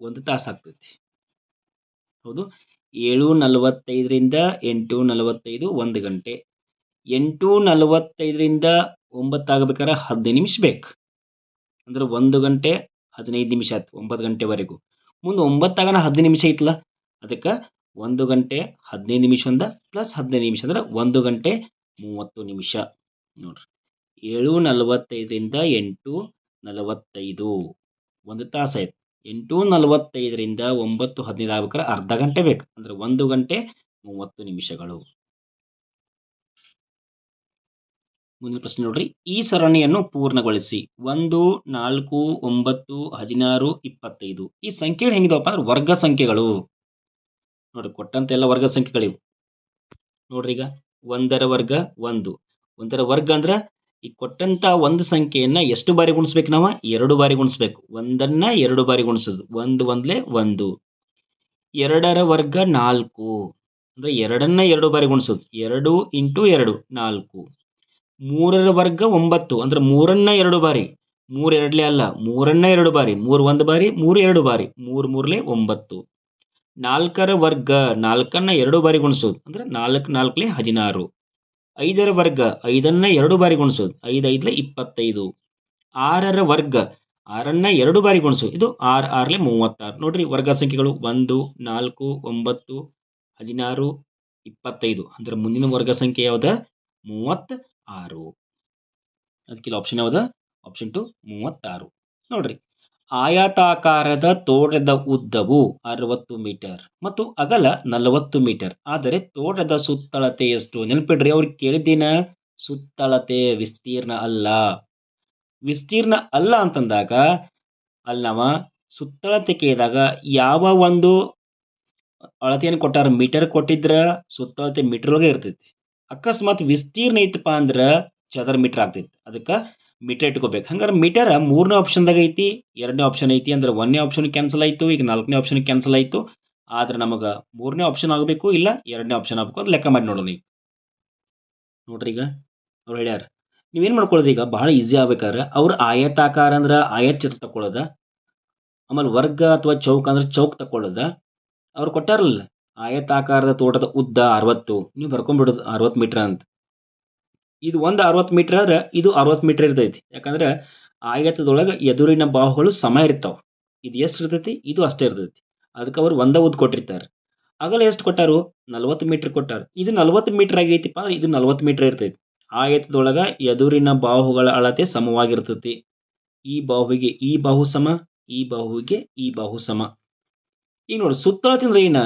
ಒಂದು ತಾಸು ಆಗ್ತೈತಿ. ಹೌದು? ಏಳು ನಲವತ್ತೈದರಿಂದ ಎಂಟು ನಲವತ್ತೈದು ಒಂದು ಗಂಟೆ. ಎಂಟು ನಲವತ್ತೈದರಿಂದ ಒಂಬತ್ತು ಆಗ್ಬೇಕಾದ್ರೆ ಹದಿನೈದು ನಿಮಿಷ ಬೇಕು. ಅಂದ್ರೆ ಒಂದು ಗಂಟೆ ಹದಿನೈದು ನಿಮಿಷ ಆಯ್ತು, ಒಂಬತ್ತು ಗಂಟೆವರೆಗೂ. ಮುಂದೆ ಒಂಬತ್ತಾಗನ ಹದಿನೈದು ನಿಮಿಷ ಐತಲ್ಲ, ಅದಕ್ಕೆ ಒಂದು ಗಂಟೆ ಹದಿನೈದು ನಿಮಿಷ ಒಂದ ಪ್ಲಸ್ ಹದಿನೈದು ನಿಮಿಷ ಅಂದ್ರೆ ಒಂದು ಗಂಟೆ ಮೂವತ್ತು ನಿಮಿಷ. ನೋಡ್ರಿ ಏಳು ನಲವತ್ತೈದರಿಂದ ಎಂಟು ನಲವತ್ತೈದು ಒಂದು ತಾಸು ಆಯ್ತು. ಎಂಟು ನಲವತ್ತೈದರಿಂದ ಒಂಬತ್ತು ಹದಿನೈದು ಆಗ್ಬೇಕಾದ್ರೆ ಅರ್ಧ ಗಂಟೆ ಬೇಕು. ಅಂದ್ರೆ ಒಂದು ಗಂಟೆ ಮೂವತ್ತು ನಿಮಿಷಗಳು. ಮುಂದಿನ ಪ್ರಶ್ನೆ ನೋಡ್ರಿ. ಈ ಸರಣಿಯನ್ನು ಪೂರ್ಣಗೊಳಿಸಿ. ಒಂದು, ನಾಲ್ಕು, ಒಂಬತ್ತು, ಹದಿನಾರು, ಇಪ್ಪತ್ತೈದು. ಈ ಸಂಖ್ಯೆಗಳು ಹೆಂಗಿದಾವಪ್ಪ ಅಂದ್ರೆ ವರ್ಗ ಸಂಖ್ಯೆಗಳು. ನೋಡ್ರಿ, ಕೊಟ್ಟಂತ ಎಲ್ಲ ವರ್ಗ ಸಂಖ್ಯೆಗಳಿವು. ನೋಡ್ರಿ ಈಗ, ಒಂದರ ವರ್ಗ ಒಂದು. ಒಂದರ ವರ್ಗ ಅಂದ್ರೆ ಈ ಕೊಟ್ಟಂತ ಒಂದು ಸಂಖ್ಯೆಯನ್ನ ಎಷ್ಟು ಬಾರಿ ಗುಣಿಸ್ಬೇಕು ನಾವು? ಎರಡು ಬಾರಿ ಗುಣಿಸ್ಬೇಕು. ಒಂದನ್ನ ಎರಡು ಬಾರಿ ಗುಣಿಸೋದು. ಒಂದು ಒಂದ್ಲೆ ಒಂದು. ಎರಡರ ವರ್ಗ ನಾಲ್ಕು. ಅಂದ್ರೆ ಎರಡನ್ನ ಎರಡು ಬಾರಿ ಗುಣಿಸೋದು. ಎರಡು ಇಂಟು ಎರಡು, ನಾಲ್ಕು. ಮೂರರ ವರ್ಗ ಒಂಬತ್ತು. ಅಂದ್ರೆ ಮೂರನ್ನ ಎರಡು ಬಾರಿ. ಮೂರು ಎರಡ್ಲೆ ಅಲ್ಲ. ಮೂರನ್ನ ಎರಡು ಬಾರಿ. ಮೂರು ಒಂದು ಬಾರಿ, ಮೂರು ಎರಡು ಬಾರಿ. ಮೂರು ಮೂರ್ಲೆ ಒಂಬತ್ತು. ನಾಲ್ಕರ ವರ್ಗ ನಾಲ್ಕನ್ನ ಎರಡು ಬಾರಿ ಗುಣಿಸೋದು. ಅಂದ್ರೆ ನಾಲ್ಕು ನಾಲ್ಕಲೆ ಹದಿನಾರು. ಐದರ ವರ್ಗ ಐದನ್ನ ಎರಡು ಬಾರಿ ಗುಣಿಸೋದು. ಐದು ಐದಲೇ ಇಪ್ಪತ್ತೈದು. ಆರರ ವರ್ಗ ಆರನ್ನು ಎರಡು ಬಾರಿ ಗುಣಿಸೋದು. ಇದು ಆರು ಆರಲೆ ಮೂವತ್ತಾರು. ನೋಡ್ರಿ ವರ್ಗ ಸಂಖ್ಯೆಗಳು ಒಂದು, ನಾಲ್ಕು, ಒಂಬತ್ತು, ಹದಿನಾರು, ಇಪ್ಪತ್ತೈದು. ಅಂದ್ರೆ ಮುಂದಿನ ವರ್ಗ ಸಂಖ್ಯೆ ಯಾವ್ದು? ಮೂವತ್ತ. ಆರು. ಅದಕ್ಕಿಲ್ಲ ಆಪ್ಷನ್ ಯಾವ್ದು? ಆಪ್ಷನ್ ಟು ಮೂವತ್ತಾರು. ನೋಡ್ರಿ. ಆಯಾತಾಕಾರದ ತೋಟದ ಉದ್ದವು ಅರವತ್ತು ಮೀಟರ್ ಮತ್ತು ಅಗಲ ನಲವತ್ತು ಮೀಟರ್. ಆದರೆ ತೋಟದ ಸುತ್ತಳತೆ ಎಷ್ಟು? ನೆನಪಿಡ್ರಿ ಅವ್ರಿಗೆ ಕೇಳಿದ್ದೀನ? ಸುತ್ತಳತೆ ವಿಸ್ತೀರ್ಣ ಅಲ್ಲ. ವಿಸ್ತೀರ್ಣ ಅಲ್ಲ ಅಂತಂದಾಗ, ಅಲ್ಲವ, ಸುತ್ತಳತೆ ಕೇಳಿದಾಗ ಯಾವ ಒಂದು ಅಳತೆಯನ್ನು ಕೊಟ್ಟಾರ? ಮೀಟರ್ ಕೊಟ್ಟಿದ್ರೆ ಸುತ್ತಳತೆ ಮೀಟರ್ ಒಳಗೆ ಇರ್ತೈತಿ. ಅಕಸ್ಮಾತ್ ವಿಸ್ತೀರ್ಣ ಇತ್ತಪ್ಪ ಅಂದ್ರೆ ಚದರ ಮೀಟರ್ ಆಗ್ತೈತಿ. ಅದಕ್ಕೆ ಮೀಟರ್ ಇಟ್ಕೋಬೇಕು. ಹಂಗಾರೆ ಮೀಟರ್ ಮೂರನೇ ಆಪ್ಷನ್ದಾಗ ಐತಿ, ಎರಡನೇ ಆಪ್ಷನ್ ಐತಿ ಅಂದ್ರೆ ಒಂದನೇ ಆಪ್ಷನ್ ಕ್ಯಾನ್ಸಲ್ ಆಯಿತು, ಈಗ ನಾಲ್ಕನೇ ಆಪ್ಷನ್ ಕ್ಯಾನ್ಸಲ್ ಆಯಿತು. ಆದ್ರೆ ನಮಗೆ ಮೂರನೇ ಆಪ್ಷನ್ ಆಗಬೇಕು, ಇಲ್ಲ ಎರಡನೇ ಆಪ್ಷನ್ ಆಗಬೇಕು ಅದು ಲೆಕ್ಕ ಮಾಡಿ ನೋಡೋಣ ಈಗ. ನೋಡ್ರಿ ಈಗ. ಅವ್ರು ಹೇಳ್ಯಾರ ನೀವೇನು ಮಾಡ್ಕೊಳ್ಳೋದು ಈಗ? ಬಹಳ ಈಸಿ ಆಗ್ಬೇಕಾದ್ರೆ ಅವ್ರ ಆಯತಾಕಾರ ಅಂದ್ರೆ ಆಯತ್ ಚಿತ್ರ ತಗೊಳ್ಳೋದ ಆಮೇಲೆ ವರ್ಗ ಅಥವಾ ಚೌಕ ಅಂದ್ರೆ ಚೌಕ್ ತಗೊಳ್ಳೋದ ಅವ್ರು ಕೊಟ್ಟಾರಲ್ಲ. ಆಯತಾಕಾರದ ತೋಟದ ಉದ್ದ ಅರವತ್ತು. ನೀವು ಬರ್ಕೊಂಡ್ಬಿಡೋದು ಅರವತ್ತು ಮೀಟರ್ ಅಂತ. ಇದು ಒಂದು ಅರವತ್ತು ಮೀಟರ್ ಆದ್ರೆ ಇದು ಅರವತ್ತು ಮೀಟರ್ ಇರ್ತೈತಿ. ಯಾಕಂದ್ರೆ ಆಯತದೊಳಗೆ ಎದುರಿನ ಬಾಹುಗಳು ಸಮ ಇರ್ತಾವೆ. ಇದು ಎಷ್ಟು ಇರ್ತೈತಿ? ಇದು ಅಷ್ಟೇ ಇರ್ತೈತಿ. ಅದಕ್ಕೆ ಅವ್ರು ಒಂದ ಉದ್ದ ಕೊಟ್ಟಿರ್ತಾರೆ. ಅಗಲ ಎಷ್ಟು ಕೊಟ್ಟಾರು? ನಲ್ವತ್ತು ಮೀಟರ್ ಕೊಟ್ಟಾರು. ಇದು ನಲ್ವತ್ತು ಮೀಟರ್ ಆಗೈತಿಪ್ಪ ಅಂದ್ರೆ ಇದು ನಲ್ವತ್ತು ಮೀಟರ್ ಇರ್ತೈತಿ. ಆಯತದೊಳಗೆ ಎದುರಿನ ಬಾಹುಗಳ ಅಳತೆ ಸಮವಾಗಿರ್ತೈತಿ. ಈ ಬಾಹುವಿಗೆ ಈ ಬಾಹು ಸಮ, ಈ ಬಾಹುವಿಗೆ ಈ ಬಾಹು ಸಮ. ಈಗ ನೋಡಿ ಸುತ್ತಳತೆ ಅಂದ್ರೆ ಏನ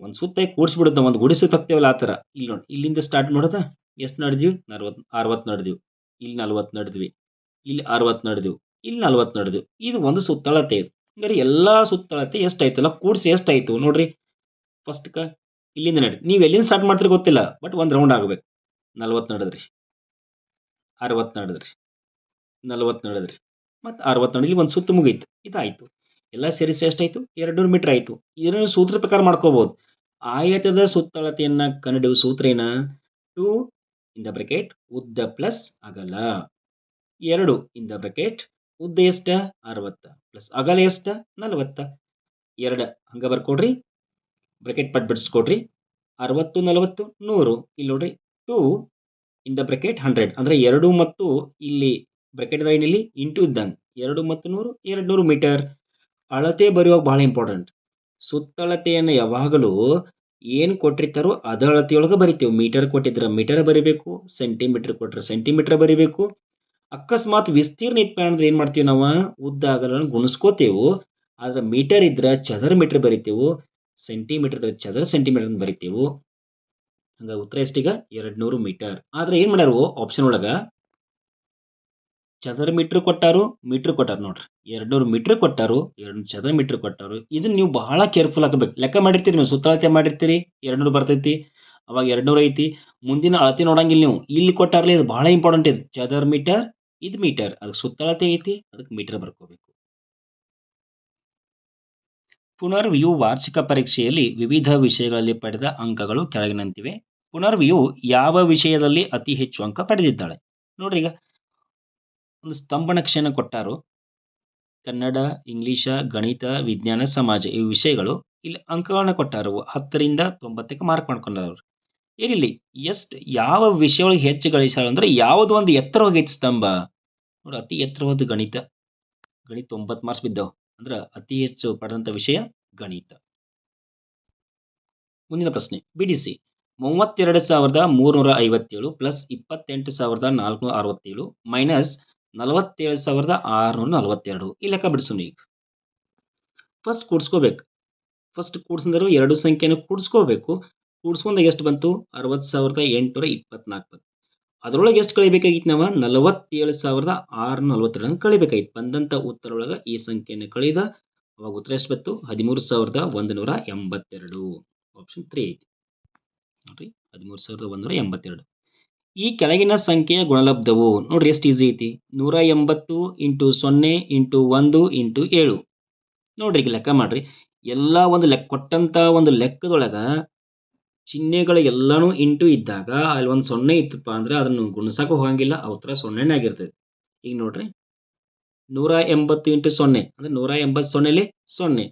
ಒಂದು ಸುತ್ತ ಕೂಡಿಸ್ಬಿಡುತ್ತೆ ಒಂದು ಗುಡಿಸು ಸುತ್ತ ಹಾಕ್ತೇವಲ್ಲ ಆ ಥರ. ಇಲ್ಲಿ ನೋಡಿ, ಇಲ್ಲಿಂದ ಸ್ಟಾರ್ಟ್ ಮಾಡೋದ ಎಷ್ಟು ನಡೆದಿವಿ? ನಲ್ವತ್ತು, ಅರವತ್ತು ನಡೆದಿವಿ. ಇಲ್ಲಿ ನಲ್ವತ್ತು ನಡೆದ್ವಿ. ಇಲ್ಲಿ ಅರವತ್ತು ನಡೆದಿವಿ. ಇಲ್ಲಿ ನಲ್ವತ್ತು ನಡೆದಿವಿ. ಇದು ಒಂದು ಸುತ್ತಳತೆ ಇದು. ಹಂಗಾರೆ ಎಲ್ಲ ಸುತ್ತಳತೆ ಎಷ್ಟಾಯ್ತಲ್ಲ? ಕೂಡಿಸಿ ಎಷ್ಟಾಯ್ತು ನೋಡ್ರಿ. ಫಸ್ಟ್ ಕ, ಇಲ್ಲಿಂದ ನಡಿ ನೀವು ಎಲ್ಲಿಂದ ಸ್ಟಾರ್ಟ್ ಮಾಡ್ತೀರಿ ಗೊತ್ತಿಲ್ಲ ಬಟ್ ಒಂದು ರೌಂಡ್ ಆಗಬೇಕು. ನಲ್ವತ್ತು ನಡೆದ್ರಿ. ಅರವತ್ತು ನಡೆದ್ರಿ. ನಲ್ವತ್ತು ನಡೆದ್ರಿ. ಮತ್ತು ಅರವತ್ತು ಇಲ್ಲಿ ಒಂದು ಸುತ್ತು ಮುಗೀತು. ಇದಾಯಿತು. ಎಲ್ಲ ಸೇರಿಸಿ ಎಷ್ಟಾಯಿತು? ಎರಡು ನೂರು ಮೀಟರ್ ಆಯಿತು. ಇದನ್ನು ಸೂತ್ರ ಪ್ರಕಾರ ಮಾಡ್ಕೋಬೋದು. ಆಯತದ ಸುತ್ತಳತೆಯನ್ನು ಕಂಡುಹಿಡಿಯುವ ಸೂತ್ರ ಏನ? ಟು ಇನ್ ದ ಬ್ರೆಕೆಟ್ ಉದ್ದ ಪ್ಲಸ್ ಅಗಲ. ಎರಡು ಇನ್ ದ ಬ್ರಕೆಟ್ ಉದ್ದ ಎಷ್ಟ? ಅರವತ್ತ. ಪ್ಲಸ್ ಅಗಲ ಎಷ್ಟ? ನಲವತ್ತ. ಎರಡು ಹಂಗೆ ಬರ್ಕೊಡ್ರಿ. ಬ್ರಕೆಟ್ ಪಟ್ ಬಿಡಿಸ್ಕೊಡ್ರಿ. ಅರವತ್ತು, ನಲವತ್ತು, ನೂರು. ಇಲ್ಲಿ ನೋಡ್ರಿ, two in the bracket hundred. ಅಂದರೆ ಎರಡು ಮತ್ತು ಇಲ್ಲಿ ಬ್ರಕೆಟ್ ಲೈನಲ್ಲಿ ಇಂಟು ಇದ್ದಂಗೆ. ಎರಡು ಮತ್ತು ನೂರು ಎರಡು ನೂರು ಮೀಟರ್. ಅಳತೆ ಬರೆಯುವಾಗ ಭಾಳ ಇಂಪಾರ್ಟೆಂಟ್ ಸುತ್ತಳತೆಯನ್ನು ಯಾವಾಗಲೂ ಏನು ಕೊಟ್ಟಿರ್ತಾರೋ ಅದ ಅಳತೆಯೊಳಗೆ ಬರಿತೇವೆ. ಮೀಟರ್ ಕೊಟ್ಟಿದ್ರೆ ಮೀಟರ್ ಬರಿಬೇಕು ಸೆಂಟಿಮೀಟರ್ ಕೊಟ್ಟರೆ ಸೆಂಟಿಮೀಟರ್ ಬರಿಬೇಕು. ಅಕಸ್ಮಾತ್ ವಿಸ್ತೀರ್ಣ ಇತ್ತು ಅಂದ್ರೆ ಏನು ಮಾಡ್ತೀವಿ ನಾವು? ಉದ್ದ ಅಗಲನ್ನು ಗುಣಿಸ್ಕೋತೇವು. ಆದ್ರೆ ಮೀಟರ್ ಇದ್ರೆ ಚದರ ಮೀಟರ್ ಬರಿತೇವು. ಸೆಂಟಿಮೀಟರ್ ಚದರ ಸೆಂಟಿಮೀಟರ್ ಬರಿತೇವೆ ಬರಿತೇವು. ಹಂಗ ಉತ್ತರ ಎಷ್ಟೀಗ ಎರಡು ನೂರು ಮೀಟರ್. ಆದ್ರೆ ಏನು ಮಾಡ್ಯಾರು? ಆಪ್ಷನ್ ಒಳಗೆ ಚದರ ಮೀಟ್ರ್ ಕೊಟ್ಟಾರು ಮೀಟ್ರ್ ಕೊಟ್ಟಾರು ನೋಡ್ರಿ. ಎರಡ್ನೂರು ಮೀಟರ್ ಕೊಟ್ಟಾರು ಎರಡು ಚದರ ಮೀಟ್ರ್ ಕೊಟ್ಟಾರು. ಇದನ್ನ ನೀವು ಬಹಳ ಕೇರ್ಫುಲ್ ಆಗಬೇಕು ಲೆಕ್ಕ ಮಾಡಿರ್ತೀರಿ ನೀವು, ಸುತ್ತಳತೆ ಮಾಡಿರ್ತೀರಿ, ಎರಡ್ನೂರು ಬರ್ತೈತಿ, ಅವಾಗ ಎರಡು ನೂರು ಐತಿ. ಮುಂದಿನ ಅಳತೆ ನೋಡಂಗಿಲ್ಲ ನೀವು. ಇಲ್ಲಿ ಕೊಟ್ಟಾರಲಿ ಇದು ಬಹಳ ಇಂಪಾರ್ಟೆಂಟ್ ಇದು. ಚದರ ಮೀಟರ್ ಇದು ಮೀಟರ್ ಅದಕ್ಕೆ ಸುತ್ತಳತೆ ಐತಿ, ಅದಕ್ಕೆ ಮೀಟರ್ ಬರ್ಕೋಬೇಕು. ಪುನರ್ವಿಯು ವಾರ್ಷಿಕ ಪರೀಕ್ಷೆಯಲ್ಲಿ ವಿವಿಧ ವಿಷಯಗಳಲ್ಲಿ ಪಡೆದ ಅಂಕಗಳು ಕೆಳಗಿನಂತಿವೆ. ಪುನರ್ವಿಯು ಯಾವ ವಿಷಯದಲ್ಲಿ ಅತಿ ಹೆಚ್ಚು ಅಂಕ ಪಡೆದಿದ್ದಾಳೆ? ನೋಡ್ರಿ ಈಗ. ಒಂದು ಸ್ತಂಭನಕ್ಷೆಯನ್ನು ಕೊಟ್ಟಾರು. ಕನ್ನಡ ಇಂಗ್ಲೀಷ ಗಣಿತ, ವಿಜ್ಞಾನ, ಸಮಾಜ ಈ ವಿಷಯಗಳು ಇಲ್ಲಿ ಅಂಕಗಳನ್ನ ಕೊಟ್ಟಾರು. ಹತ್ತರಿಂದ ತೊಂಬತ್ತಕ್ಕೆ ಮಾರ್ಕ್ ಮಾಡ್ಕೊಂಡವ್ರು ಏನಿಲ್ಲಿ ಎಷ್ಟು ಯಾವ ವಿಷಯಗಳಿಗೆ ಹೆಚ್ಚು ಗಳಿಸ್ಯಾರ ಅಂದ್ರೆ ಯಾವ್ದು ಒಂದು ಎತ್ತರವಾಗೈತಿ ಸ್ತಂಭ. ನೋಡಿ ಅತಿ ಎತ್ತರವಾದ ಗಣಿತ. ಗಣಿತ ಒಂಬತ್ತು ಮಾರ್ಕ್ಸ್ ಬಿದ್ದವು. ಅಂದ್ರೆ ಅತಿ ಹೆಚ್ಚು ಪಡೆದಂಥ ವಿಷಯ ಗಣಿತ. ಮುಂದಿನ ಪ್ರಶ್ನೆ. ಬಿಡಿಸಿ. ಮೂವತ್ತೆರಡು ಸಾವಿರದ ಮೂರ್ನೂರ ಐವತ್ತೇಳು ಪ್ಲಸ್ ಇಪ್ಪತ್ತೆಂಟು ಸಾವಿರದ ನಾಲ್ಕುನೂರ ಅರವತ್ತೇಳು ಮೈನಸ್ ನಲವತ್ತೇಳು ಸಾವಿರದ ಆರುನೂರ ನಲವತ್ತೆರಡು. ಈ ಲೆಕ್ಕ ಬಿಡಿಸೋಣ ಈಗ ಫಸ್ಟ್ ಕೂಡಿಸ್ಕೋಬೇಕು. ಫಸ್ಟ್ ಕೂಡಿಸಿದ್ರು ಎರಡು ಸಂಖ್ಯೆಯನ್ನು ಕೂಡಿಸ್ಕೋಬೇಕು. ಕೂಡಿಸ್ಕೊಂಡಾಗ ಎಷ್ಟು ಬಂತು? ಅರವತ್ತು ಸಾವಿರದ ಎಂಟುನೂರ ಇಪ್ಪತ್ನಾಲ್ಕು. ಬಂತು ಅದರೊಳಗೆ ಎಷ್ಟು ಕಳಿಬೇಕಾಗಿತ್ತು ನಾವು? ನಲವತ್ತೇಳು ಸಾವಿರದ ಆರುನೂರ ನಲವತ್ತೆರಡನ್ನು ಕಳಿಬೇಕಾಗಿತ್ತು. ಬಂದಂಥ ಉತ್ತರ ಒಳಗೆ ಈ ಸಂಖ್ಯೆಯನ್ನು ಕಳೆದ. ಅವಾಗ ಉತ್ತರ ಎಷ್ಟು ಬಂತು? ಹದಿಮೂರು ಸಾವಿರದ ಒಂದು ನೂರ ಎಂಬತ್ತೆರಡು. ಆಪ್ಷನ್ ತ್ರೀ ಐತಿ. ನೋಡ್ರಿ, ಹದಿಮೂರು ಸಾವಿರದ ಒಂದೂರ ಎಂಬತ್ತೆರಡು. ಈ ಕೆಳಗಿನ ಸಂಖ್ಯೆಯ ಗುಣಲಬ್ಧವು ನೋಡ್ರಿ ಎಷ್ಟು ಈಸಿ ಐತಿ? ನೂರ ಎಂಬತ್ತು ಇಂಟು ಸೊನ್ನೆ ಇಂಟು ಒಂದು ಇಂಟು ಏಳು. ನೋಡ್ರಿ ಈಗ ಲೆಕ್ಕ ಮಾಡ್ರಿ. ಎಲ್ಲ ಒಂದು ಲೆಕ್ಕ ಕೊಟ್ಟಂತ ಒಂದು ಲೆಕ್ಕದೊಳಗ ಚಿಹ್ನೆಗಳು ಎಲ್ಲನೂ ಇಂಟು ಇದ್ದಾಗ ಅಲ್ಲಿ ಒಂದು ಸೊನ್ನೆ ಇತ್ತಪ್ಪ ಅಂದ್ರೆ ಅದನ್ನು ಗುಣಸಕ್ಕೆ ಹೋಗಂಗಿಲ್ಲ. ಅವತ್ರ ಸೊನ್ನೆ ಸೊನ್ನೆನೇ ಆಗಿರ್ತದೆ ಈಗ ನೋಡ್ರಿ. ನೂರ ಎಂಬತ್ತು ಇಂಟು ಸೊನ್ನೆ ಅಂದ್ರೆ ನೂರ ಎಂಬತ್ತು ಸೊನ್ನೆಲಿ ಸೊನ್ನೆ.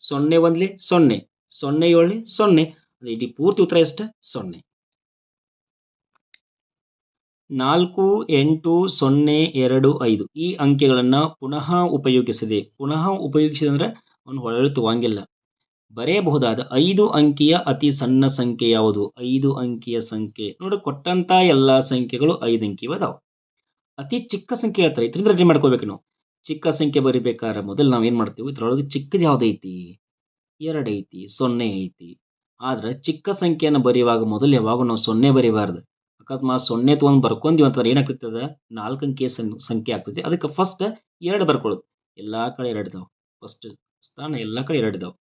ಸೊನ್ನೆ ಒಂದ್ಲಿ ಸೊನ್ನೆ. ಸೊನ್ನೆ ಏಳಲಿ ಸೊನ್ನೆ. ಅಂದ್ರೆ ಇಡೀ ಪೂರ್ತಿ ಉತ್ತರ ಎಷ್ಟು? ಸೊನ್ನೆ. ನಾಲ್ಕು ಎಂಟು ಸೊನ್ನೆ ಎರಡು ಐದು. ಈ ಅಂಕೆಗಳನ್ನು ಪುನಃ ಉಪಯೋಗಿಸದೆ, ಪುನಃ ಉಪಯೋಗಿಸಿದೆ ಅಂದರೆ ಅವನು ಹೊರಳು ತಗೋಂಗಿಲ್ಲ ಬರೆಯಬಹುದಾದ ಐದು ಅಂಕಿಯ ಅತಿ ಸಣ್ಣ ಸಂಖ್ಯೆ ಯಾವುದು? ಐದು ಅಂಕಿಯ ಸಂಖ್ಯೆ. ನೋಡಿ ಕೊಟ್ಟಂಥ ಎಲ್ಲ ಸಂಖ್ಯೆಗಳು ಐದು ಅಂಕಿ ಅದಾವೆ ಅತಿ ಚಿಕ್ಕ ಸಂಖ್ಯೆ ಹೇಳ್ತಾರೆ ಇದರಿಂದ ರೆಡಿ ಮಾಡ್ಕೋಬೇಕು ನಾವು. ಚಿಕ್ಕ ಸಂಖ್ಯೆ ಬರಿಬೇಕಾದ್ರೆ ಮೊದಲು ನಾವು ಏನು ಮಾಡ್ತೀವಿ? ಇದರೊಳಗೆ ಚಿಕ್ಕದು ಯಾವುದೈತಿ ಎರಡು ಐತಿ, ಸೊನ್ನೆ ಐತಿ. ಆದ್ರೆ ಚಿಕ್ಕ ಸಂಖ್ಯೆಯನ್ನು ಬರೆಯುವಾಗ ಮೊದಲು ಯಾವಾಗ ನಾವು ಸೊನ್ನೆ ಬರಿಬಾರ್ದು. ಅಕಸ್ಮಾತ್ ಸೊನ್ನೆ ತೊಗೊಂಡು ಬರ್ಕೊಂಡಿವಿ ಅಂತಂದ್ರೆ ಏನಾಗ್ತೈತೆ ಅದು ನಾಲ್ಕು ಅಂಕಿಯ ಸಂಖ್ಯೆ ಆಗ್ತೈತಿ. ಅದಕ್ಕೆ ಫಸ್ಟ್ ಎರಡು ಬರ್ಕೊಳ್ಳೋದು. ಎಲ್ಲ ಕಡೆ ಎರಡು ಇದಾವೆ. ಫಸ್ಟ್ ಸ್ಥಾನ ಎಲ್ಲ ಕಡೆ ಎರಡು ಇದಾವೆ.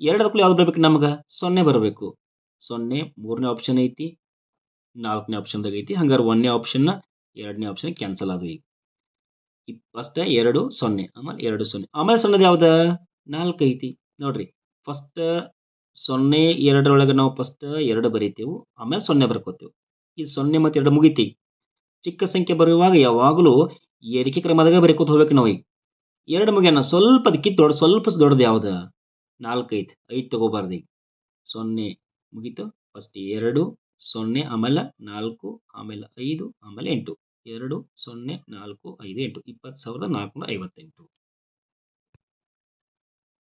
ಅದಕ್ಕೆ ಯಾವ್ದು ಬರ್ಬೇಕು ನಮಗೆ? ಸೊನ್ನೆ ಬರಬೇಕು. ಸೊನ್ನೆ ಮೂರನೇ ಆಪ್ಷನ್ ಐತಿ, ನಾಲ್ಕನೇ ಆಪ್ಷನ್ದಾಗ ಐತಿ. ಹಂಗಾರೆ ಒಂದನೇ ಆಪ್ಷನ್ನ ಎರಡನೇ ಆಪ್ಷನ್ ಕ್ಯಾನ್ಸಲ್ ಆದವು. ಈಗ ಫಸ್ಟ್ ಎರಡು ಸೊನ್ನೆ, ಆಮೇಲೆ ಎರಡು ಸೊನ್ನೆ. ಆಮೇಲೆ ಸಣ್ಣದು ಯಾವ್ದು? ನಾಲ್ಕು ಐತಿ. ನೋಡ್ರಿ ಫಸ್ಟ್ ಸೊನ್ನೆ ಎರಡರೊಳಗೆ ನಾವು ಫಸ್ಟ್ ಎರಡು ಬರಿತೇವೆ, ಆಮೇಲೆ ಸೊನ್ನೆ ಬರ್ಕೋತೇವೆ. ಈ ಸೊನ್ನೆ ಮತ್ತು ಎರಡು ಮುಗಿತಿ. ಚಿಕ್ಕ ಸಂಖ್ಯೆ ಬರೆಯುವಾಗ ಯಾವಾಗಲೂ ಏರಿಕೆ ಕ್ರಮದಾಗ ಬರೀಕೋತ ಹೋಗ್ಬೇಕು ನಾವು ಈಗ. ಎರಡು ಮುಗಿಯೋಣ ಸ್ವಲ್ಪ ಅದಕ್ಕಿಂತ ದೊಡ್ಡ ಸ್ವಲ್ಪ ದೊಡ್ಡದು ಯಾವ್ದು? ನಾಲ್ಕು ಐತಿ, ಐದು ತಗೋಬಾರ್ದು ಈಗ. ಸೊನ್ನೆ ಮುಗೀತು ಫಸ್ಟ್ ಎರಡು, ಸೊನ್ನೆ, ಆಮೇಲೆ ನಾಲ್ಕು, ಆಮೇಲೆ ಐದು, ಆಮೇಲೆ ಎಂಟು. ಎರಡು, ಸೊನ್ನೆ, ನಾಲ್ಕು, ಐದು, ಎಂಟು, ಇಪ್ಪತ್ತು ಸಾವಿರದ ನಾಲ್ಕುನೂರ ಐವತ್ತೆಂಟು.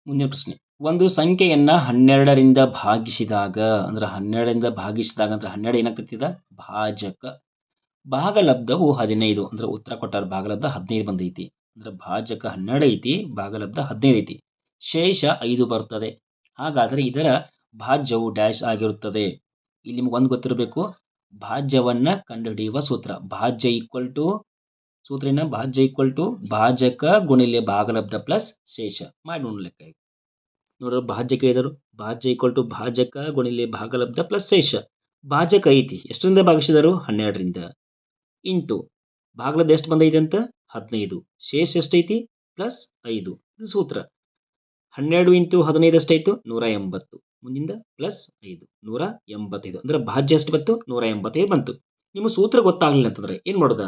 ಮುಂದಿನ ಪ್ರಶ್ನೆ. ಒಂದು ಸಂಖ್ಯೆಯನ್ನು ಹನ್ನೆರಡರಿಂದ ಭಾಗಿಸಿದಾಗ, ಅಂದ್ರೆ ಹನ್ನೆರಡರಿಂದ ಭಾಗಿಸಿದಾಗ ಅಂದ್ರೆ ಹನ್ನೆರಡು ಏನಾಗ್ತೈತಿದ ಭಾಜಕ. ಭಾಗಲಬ್ಧವು ಹದಿನೈದು, ಅಂದ್ರೆ ಉತ್ತರ ಕೊಟ್ಟಾರ ಭಾಗಲಬ್ಧ ಹದಿನೈದು ಬಂದೈತಿ. ಅಂದ್ರೆ ಭಾಜಕ ಹನ್ನೆರಡು ಐತಿ, ಭಾಗಲಬ್ಧ ಹದಿನೈದು ಐತಿ. ಶೇಷ ಐದು ಬರ್ತದೆ. ಹಾಗಾದರೆ ಇದರ ಭಾಜ್ಯವು ಡ್ಯಾಶ್ ಆಗಿರುತ್ತದೆ. ಇಲ್ಲಿ ನಿಮ್ಗೆ ಒಂದು ಗೊತ್ತಿರಬೇಕು. ಭಾಜ್ಯವನ್ನ ಕಂಡುಹಿಡಿಯುವ ಸೂತ್ರ. ಭಾಜ್ಯ ಈಕ್ವಲ್ ಟು, ಸೂತ್ರ ಭಾಜ್ಯ ಈಕ್ವಲ್ ಟು ಭಾಜಕ ಗುಣಿಲೆ ಭಾಗಲಬ್ಧ ಪ್ಲಸ್ ಶೇಷ. ಮಾಡಿ ಲೆಕ್ಕ ನೋಡ್ರಿ ಭಾಜಕ ಇದ್ರು ಭಾಜ್ಯ ಈಕ್ವಲ್ ಟು ಭಾಜಕ ಗುಣಿಲಿ ಭಾಗಲಬ್ಧ ಪ್ಲಸ್ ಶೇಷ. ಭಾಜಕ ಐತಿ. ಎಷ್ಟರಿಂದ ಭಾಗಿಸಿದರು? ಹನ್ನೆರಡರಿಂದ. ಇಂಟು ಭಾಗಲಬ್ಧ ಎಷ್ಟು ಬಂದೈತಿ ಅಂತ? ಹದಿನೈದು. ಶೇಷ ಎಷ್ಟೈತಿ? ಪ್ಲಸ್ ಐದು. ಇದು ಸೂತ್ರ. ಹನ್ನೆರಡು ಇಂಟು ಹದಿನೈದು ಎಷ್ಟಾಯ್ತು ನೂರ ಎಂಬತ್ತು. ಮುಂದಿಂದ ಪ್ಲಸ್ ಐದು. ನೂರ ಎಂಬತ್ತೈದು. ಅಂದ್ರೆ ಭಾಜ್ಯ ಎಷ್ಟು ಬಂತು? ನೂರ ಎಂಬತ್ತೈದು ಬಂತು. ನಿಮ್ಮ ಸೂತ್ರ ಗೊತ್ತಾಗ್ಲಿಲ್ಲ ಅಂತಂದ್ರೆ ಏನು ಮಾಡೋದ?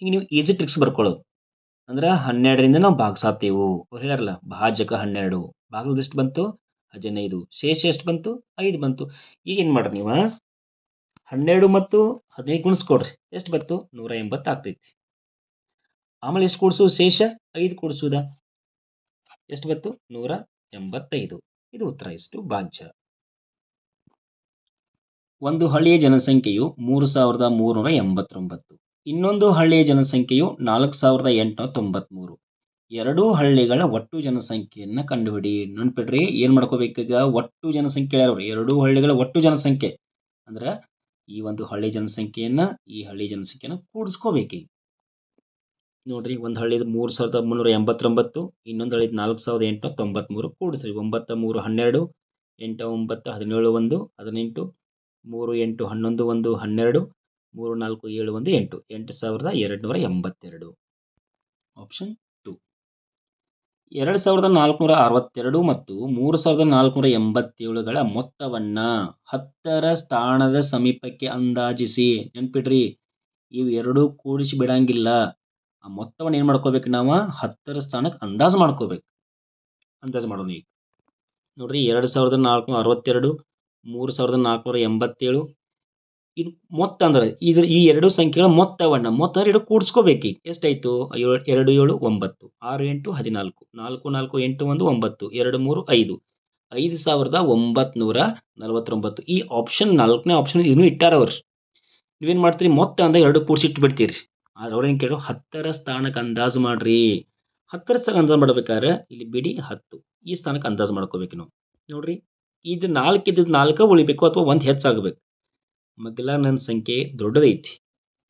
ಹಿಂಗೆ ನೀವು ಈಸಿ ಟ್ರಿಕ್ಸ್ ಬರ್ಕೊಳ್ಳೋದು. ಅಂದ್ರೆ ಹನ್ನೆರಡರಿಂದ ನಾವು ಭಾಗಿಸಾತೇವು ಅವ್ರು ಹೇಳಾರಲ್ಲ ಭಾಜಕ ಹನ್ನೆರಡು. ಭಾಗಲಬ್ಧ ಎಷ್ಟು ಬಂತು ಹದಿನೈದು ಶೇಷ ಎಷ್ಟು ಬಂತು? ಐದು ಬಂತು. ಈಗ ಏನು ಮಾಡ್ರಿ ನೀವು ಹನ್ನೆರಡು ಮತ್ತು ಹದಿನೈದು ಗುಣಿಸ್ಕೊಡ್ರಿ ಎಷ್ಟು ಬಂತು? ನೂರ ಎಂಬತ್ತು ಆಗ್ತೈತಿ. ಆಮೇಲೆ ಎಷ್ಟು ಕೂಡಿಸು? ಶೇಷ ಐದು ಕೂಡಿಸೋದ. ಎಷ್ಟು ಬಂತು? ನೂರ ಎಂಬತ್ತೈದು. ಇದು ಉತ್ತರ, ಇಷ್ಟು ಭಾಜ್ಯ. ಒಂದು ಹಳ್ಳಿಯ ಜನಸಂಖ್ಯೆಯು ಮೂರು ಸಾವಿರದ ಮೂರುನೂರ ಎಂಬತ್ತೊಂಬತ್ತು. ಇನ್ನೊಂದು ಹಳ್ಳಿಯ ಜನಸಂಖ್ಯೆಯು ನಾಲ್ಕು ಸಾವಿರದ ಎಂಟುನೂರ ತೊಂಬತ್ಮೂರು. ಎರಡೂ ಹಳ್ಳಿಗಳ ಒಟ್ಟು ಜನಸಂಖ್ಯೆಯನ್ನು ಕಂಡುಹಿಡಿ. ನೆನ್ಪಿಡ್ರಿ ಏನ್ ಮಾಡ್ಕೋಬೇಕೀಗ ಒಟ್ಟು ಜನಸಂಖ್ಯೆ ಯಾರು? ಎರಡೂ ಹಳ್ಳಿಗಳ ಒಟ್ಟು ಜನಸಂಖ್ಯೆ. ಅಂದ್ರೆ ಈ ಒಂದು ಹಳ್ಳಿ ಜನಸಂಖ್ಯೆಯನ್ನು ಈ ಹಳ್ಳಿ ಜನಸಂಖ್ಯೆನ ಕೂಡಿಸ್ಕೋಬೇಕೀಗ. ನೋಡ್ರಿ, ಒಂದು ಹಳ್ಳಿದ ಮೂರು ಸಾವಿರದ ಮುನ್ನೂರ ಎಂಬತ್ತೊಂಬತ್ತು, ಇನ್ನೊಂದು ಹಳ್ಳಿದ ನಾಲ್ಕು ಸಾವಿರದ ಎಂಟು ತೊಂಬತ್ಮೂರು ಕೂಡಿಸ್ರಿ. ಒಂಬತ್ತು ಮೂರು ಹನ್ನೆರಡು, ಎಂಟು ಒಂಬತ್ತು ಹದಿನೇಳು ಒಂದು, ಹದಿನೆಂಟು, ಮೂರು ಎಂಟು ಹನ್ನೊಂದು ಒಂದು, ಹನ್ನೆರಡು, ಮೂರು ನಾಲ್ಕು ಏಳು ಒಂದು, ಎಂಟು ಎಂಟು ಸಾವಿರದ ಎರಡುನೂರ ಎಂಬತ್ತೆರಡು. ಆಪ್ಷನ್ ಎರಡು ಸಾವಿರದ ನಾಲ್ಕುನೂರ ಅರವತ್ತೆರಡು ಮತ್ತು ಮೂರು ಸಾವಿರದ ನಾಲ್ಕುನೂರ ಎಂಬತ್ತೇಳುಗಳ ಮೊತ್ತವನ್ನ ಹತ್ತರ ಸ್ಥಾನದ ಸಮೀಪಕ್ಕೆ ಅಂದಾಜಿಸಿ. ನೆನ್ಪಿಡ್ರಿ, ಇವು ಎರಡೂ ಕೂಡಿಸಿ ಬಿಡಂಗಿಲ್ಲ. ಆ ಮೊತ್ತವನ್ನು ಏನು ಮಾಡ್ಕೋಬೇಕು ನಾವು? ಹತ್ತರ ಸ್ಥಾನಕ್ಕೆ ಅಂದಾಜು ಮಾಡ್ಕೋಬೇಕು. ಅಂದಾಜು ಮಾಡೋಣ ಈಗ. ನೋಡ್ರಿ, ಎರಡು ಸಾವಿರದ ನಾಲ್ಕುನೂರ ಅರವತ್ತೆರಡು, ಮೂರು ಸಾವಿರದ ನಾಲ್ಕುನೂರ ಎಂಬತ್ತೇಳು ಇದು ಮೊತ್ತ ಅಂದ್ರೆ ಇದ್ರ ಈ ಎರಡು ಸಂಖ್ಯೆಗಳ ಮೊತ್ತವನ್ನು ಮೊತ್ತ ಎರಡು ಕೂಡಿಸ್ಕೋಬೇಕು ಎಷ್ಟಾಯ್ತು? ಎರಡು, ಏಳು, ಒಂಬತ್ತು. ಆರು, ಎಂಟು, ಹದಿನಾಲ್ಕು. ನಾಲ್ಕು ನಾಲ್ಕು, ಎಂಟು, ಒಂದು, ಒಂಬತ್ತು. ಎರಡು, ಮೂರು, ಐದು. ಐದು ಸಾವಿರದ ಒಂಬತ್ನೂರ ನಲವತ್ತೊಂಬತ್ತು. ಈ ಆಪ್ಷನ್ ನಾಲ್ಕನೇ ಆಪ್ಷನ್ ಇನ್ನು ಇಟ್ಟಾರ ಅವ್ರು. ನೀವೇನು ಮಾಡ್ತೀರಿ? ಮೊತ್ತ ಅಂದ್ರೆ ಎರಡು ಕೂಡಿಸಿ ಇಟ್ಬಿಡ್ತೀರಿ ಆದ್ರೆ ಅವ್ರೇನು ಕೇಳೋ ಹತ್ತರ ಸ್ಥಾನಕ್ಕೆ ಅಂದಾಜು ಮಾಡ್ರಿ. ಹತ್ತರ ಸ್ಥಾನ ಅಂದಾಜು ಮಾಡ್ಬೇಕಾದ್ರೆ ಇಲ್ಲಿ ಬಿಡಿ ಹತ್ತು. ಈ ಸ್ಥಾನಕ್ಕೆ ಅಂದಾಜು ಮಾಡ್ಕೋಬೇಕು ನಾವು. ನೋಡ್ರಿ, ಇದು ನಾಲ್ಕು ಇದ್ದಿದ್ದು ನಾಲ್ಕು ಉಳಿಬೇಕು ಅಥವಾ ಒಂದು ಹೆಚ್ಚಾಗಬೇಕು. ಮಗ್ಲ ನನ್ನ ಸಂಖ್ಯೆ ದೊಡ್ಡದೈತಿ.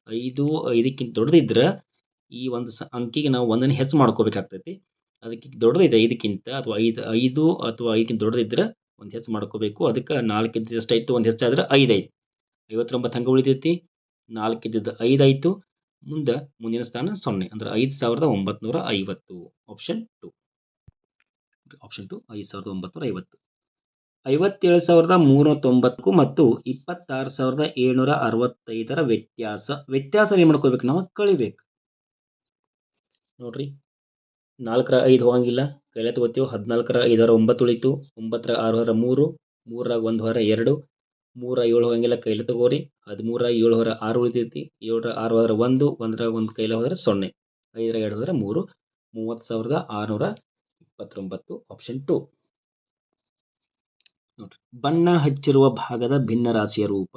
ಐದು, ಐದಕ್ಕಿಂತ ದೊಡ್ಡದಿದ್ರೆ ಈ ಒಂದು ಸ, ಅಂಕಿಗೆ ನಾವು ಒಂದನ್ನು ಹೆಚ್ಚು ಮಾಡ್ಕೋಬೇಕಾಗ್ತೈತಿ. ಅದಕ್ಕೆ ದೊಡ್ಡದೈತೆ ಐದಕ್ಕಿಂತ ಅಥವಾ ಐದು ಐದು ಅಥವಾ ಐದಕ್ಕಿಂತ ದೊಡ್ಡದಿದ್ರೆ ಒಂದು ಹೆಚ್ಚು ಮಾಡ್ಕೋಬೇಕು. ಅದಕ್ಕೆ ನಾಲ್ಕಿದ್ದು ಎಷ್ಟಾಯಿತು ಒಂದು ಹೆಚ್ಚಾದ್ರೆ ಐದು ಐವತ್ತೊಂಬತ್ತು ಹಂಗೆ ಉಳಿತೈತಿ ನಾಲ್ಕಿದ್ದು ಐದು ಆಯಿತು. ಮುಂದೆ ಮುಂದಿನ ಸ್ಥಾನ ಸೊನ್ನೆ, ಅಂದ್ರೆ ಐದು ಸಾವಿರದ ಒಂಬತ್ನೂರ ಐವತ್ತು. ಆಪ್ಷನ್ ಟು ಆಪ್ಷನ್ ಟು ಐದು ಸಾವಿರದ ಒಂಬತ್ನೂರ ಐವತ್ತು. ಐವತ್ತೇಳು ಸಾವಿರದ ಮೂರುನೂರ ತೊಂಬತ್ತು ಮತ್ತು ಇಪ್ಪತ್ತಾರು ಸಾವಿರದ ಏಳ್ನೂರ ಅರವತ್ತೈದರ ವ್ಯತ್ಯಾಸ. ವ್ಯತ್ಯಾಸ ಏನು ಮಾಡ್ಕೋಬೇಕು ನಾವು? ಕಳಿಬೇಕು. ನೋಡ್ರಿ. ನಾಲ್ಕರ ಐದು ಹೋಗಂಗಿಲ್ಲ. ಕೈಲೇ ತಗೋತೀವಿ ಹದಿನಾಲ್ಕರ ಐದರ ಒಂಬತ್ತು ಉಳಿತು ಒಂಬತ್ತರ ಆರು ಹೊರ ಮೂರು, ಮೂರರ ಒಂದು ಹೊರ ಎರಡು ಮೂರ ಏಳು ಹೋಗಂಗಿಲ್ಲ ಕೈಲೆ ತಗೋರಿ. ಹದಿಮೂರ ಏಳು ಹೊರ ಆರು ಉಳಿತೈತಿ ಏಳರ ಆರು ಹೋದ್ರೆ ಒಂದು, ಒಂದರ ಒಂದು ಕೈಲಿ ಹೋದ್ರೆ ಸೊನ್ನೆ, ಐದರ ಎರಡು ಹೋದ್ರೆ ಮೂರು, ಮೂವತ್ತು ಸಾವಿರದ ಆರುನೂರ ಇಪ್ಪತ್ತೊಂಬತ್ತು. ಆಪ್ಷನ್ ಟು ನೋಡ್ರಿ. ಬಣ್ಣ ಹಚ್ಚಿರುವ ಭಾಗದ ಭಿನ್ನ ರಾಶಿಯ ರೂಪ.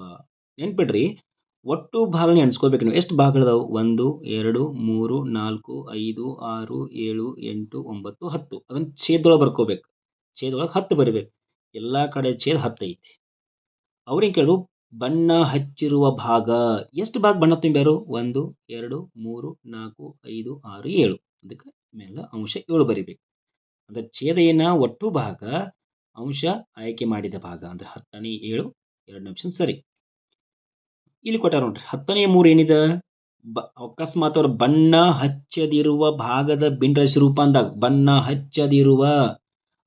ನೆನ್ಪಿಡ್ರಿ? ಒಟ್ಟು ಭಾಗ ಎಣಿಸ್ಕೋಬೇಕು ನೀವು. ಎಷ್ಟು ಭಾಗಗಳಿದಾವೆ? ಒಂದು, ಎರಡು, ಮೂರು, ನಾಲ್ಕು, ಐದು, ಆರು, ಏಳು, ಎಂಟು, ಒಂಬತ್ತು, ಹತ್ತು. ಅದನ್ನು ಛೇದೊಳಗೆ ಬರ್ಕೋಬೇಕು. ಛೇದೊಳಗೆ ಹತ್ತು ಬರಿಬೇಕು. ಎಲ್ಲ ಕಡೆ ಛೇದ ಹತ್ತು ಐತಿ. ಅವ್ರಿಗೆ ಕೇಳು ಬಣ್ಣ ಹಚ್ಚಿರುವ ಭಾಗ. ಎಷ್ಟು ಭಾಗ ಬಣ್ಣ ತುಂಬ್ಯಾರು? ಒಂದು, ಎರಡು, ಮೂರು, ನಾಲ್ಕು, ಐದು, ಆರು, ಏಳು. ಅದಕ್ಕೆ ಮೇಲೆ ಅಂಶ ಏಳು ಬರಿಬೇಕು. ಅಂದ್ರೆ ಛೇದ ಏನ? ಒಟ್ಟು ಭಾಗ. ಅಂಶ ಆಯ್ಕೆ ಮಾಡಿದ ಭಾಗ ಅಂದ್ರೆ ಹತ್ತನೇ ಏಳು ಎರಡನೇ ಆಪ್ಷನ್ ಸರಿ. ಇಲ್ಲಿ ಕೊಟ್ಟಾರ ನೋಡ್ರಿ, ಹತ್ತನೇ ಮೂರು ಏನಿದೆ? ಬ, ಅಕಸ್ಮಾತ್ ಅವ್ರ ಬಣ್ಣ ಹಚ್ಚದಿರುವ ಭಾಗದ ಬಿಂಡ್ರಸಿ ರೂಪ ಅಂದಾಗ, ಬಣ್ಣ ಹಚ್ಚದಿರುವ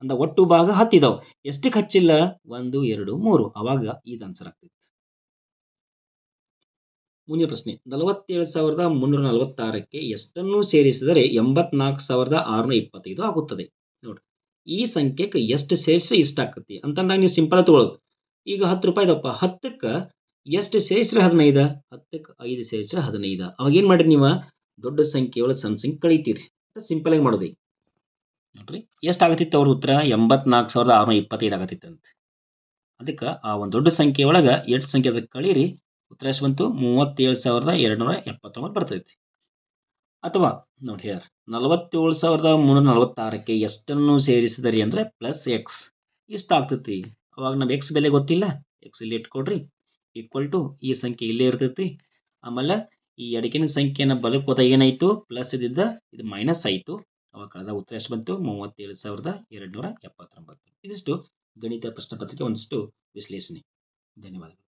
ಅಂದ ಒಟ್ಟು ಭಾಗ ಹತ್ತಿದಾವೆ. ಎಷ್ಟಕ್ಕೆ ಹಚ್ಚಿಲ್ಲ? ಒಂದು, ಎರಡು, ಮೂರು. ಅವಾಗ ಇದು ಆನ್ಸರ್ ಆಗ್ತೈತಿ ಮುಂದಿನ ಪ್ರಶ್ನೆ, ನಲವತ್ತೇಳು ಸಾವಿರದ ಮುನ್ನೂರ ನಲವತ್ತಾರಕ್ಕೆ ಎಷ್ಟನ್ನು ಸೇರಿಸಿದರೆ ಎಂಬತ್ನಾಲ್ಕು ಸಾವಿರದ ಆರುನೂರ ಇಪ್ಪತ್ತೈದು ಆಗುತ್ತದೆ? ಈ ಸಂಖ್ಯೆಗೆ ಎಷ್ಟು ಸೇರಿಸಿ ಇಷ್ಟ ಆಕತಿ? ಅಂತಂದಾಗ ನೀವು ಸಿಂಪಲ್ ತಗೊಳ್ಳೋದು ಈಗ ಹತ್ತು ರೂಪಾಯಿದಪ್ಪ ಹತ್ತಕ್ಕೆ ಎಷ್ಟು ಸೇರಿಸ್ರೆ ಹದಿನೈದು? ಹತ್ತಕ್ಕೆ ಐದು ಸೇರಿಸ್ರೆ ಹದಿನೈದು. ಅವಾಗ ಏನು ಮಾಡಿರಿ ನೀವು? ದೊಡ್ಡ ಸಂಖ್ಯೆ ಒಳಗೆ ಸಣ್ಣ ಸಂಖ್ಯೆ ಕಳೀತೀರಿ ಸಿಂಪಲ್ ಆಗಿ ಮಾಡೋದು ಈಗ ನೋಡ್ರಿ, ಎಷ್ಟು ಆಗತ್ತಿತ್ತು ಅವ್ರ ಉತ್ತರ? ಎಂಬತ್ನಾಲ್ಕು ಸಾವಿರದ ಆರುನೂರ ಇಪ್ಪತ್ತೈದು ಆಗತ್ತಿತ್ತಂತೆ ಅದಕ್ಕೆ ಆ ಒಂದು ದೊಡ್ಡ ಸಂಖ್ಯೆ ಒಳಗೆ ಎಷ್ಟು ಸಂಖ್ಯೆ ಅದಕ್ಕೆ ಕಳೀರಿ? ಉತ್ತರ ಎಷ್ಟು ಬಂತು? ಮೂವತ್ತೇಳು ಸಾವಿರದ ಎರಡುನೂರ ಎಪ್ಪತ್ತೊಂಬತ್ತು ಬರ್ತೈತಿ. ಅಥವಾ ನೋಡಿ ಹೇಳಿ ನಲವತ್ತೇಳು ಸಾವಿರದ ಮುನ್ನೂರ ನಲವತ್ತಾರಕ್ಕೆ ಎಷ್ಟನ್ನು ಸೇರಿಸಿದರಿ ಅಂದರೆ ಪ್ಲಸ್ ಎಕ್ಸ್ ಇಷ್ಟು ಆಗ್ತೈತಿ. ಅವಾಗ ನಾವು ಎಕ್ಸ್ ಬೆಲೆ ಗೊತ್ತಿಲ್ಲ. ಎಕ್ಸ್ ಇಲ್ಲಿ ಇಟ್ಕೊಡ್ರಿ. ಈಕ್ವಲ್ ಟು ಈ ಸಂಖ್ಯೆ ಇಲ್ಲೇ ಇರ್ತೈತಿ. ಆಮೇಲೆ ಈ ಅಡಿಕೆನ ಸಂಖ್ಯೆನ ಬಲಕ್ಕೆ ಹೋದಾಗ ಏನಾಯಿತು? ಪ್ಲಸ್ ಇದ್ದಿದ್ದ ಇದು ಮೈನಸ್ ಆಯಿತು. ಅವಾಗ ಕಳೆದ ಉತ್ತರ ಎಷ್ಟು ಬಂತು? ಮೂವತ್ತೇಳು ಸಾವಿರದ ಎರಡುನೂರ ಎಪ್ಪತ್ತೊಂಬತ್ತು. ಇದಿಷ್ಟು ಗಣಿತ ಪ್ರಶ್ನೆ ಪತ್ರಿಕೆ ಒಂದಿಷ್ಟು ವಿಶ್ಲೇಷಣೆ. ಧನ್ಯವಾದಗಳು.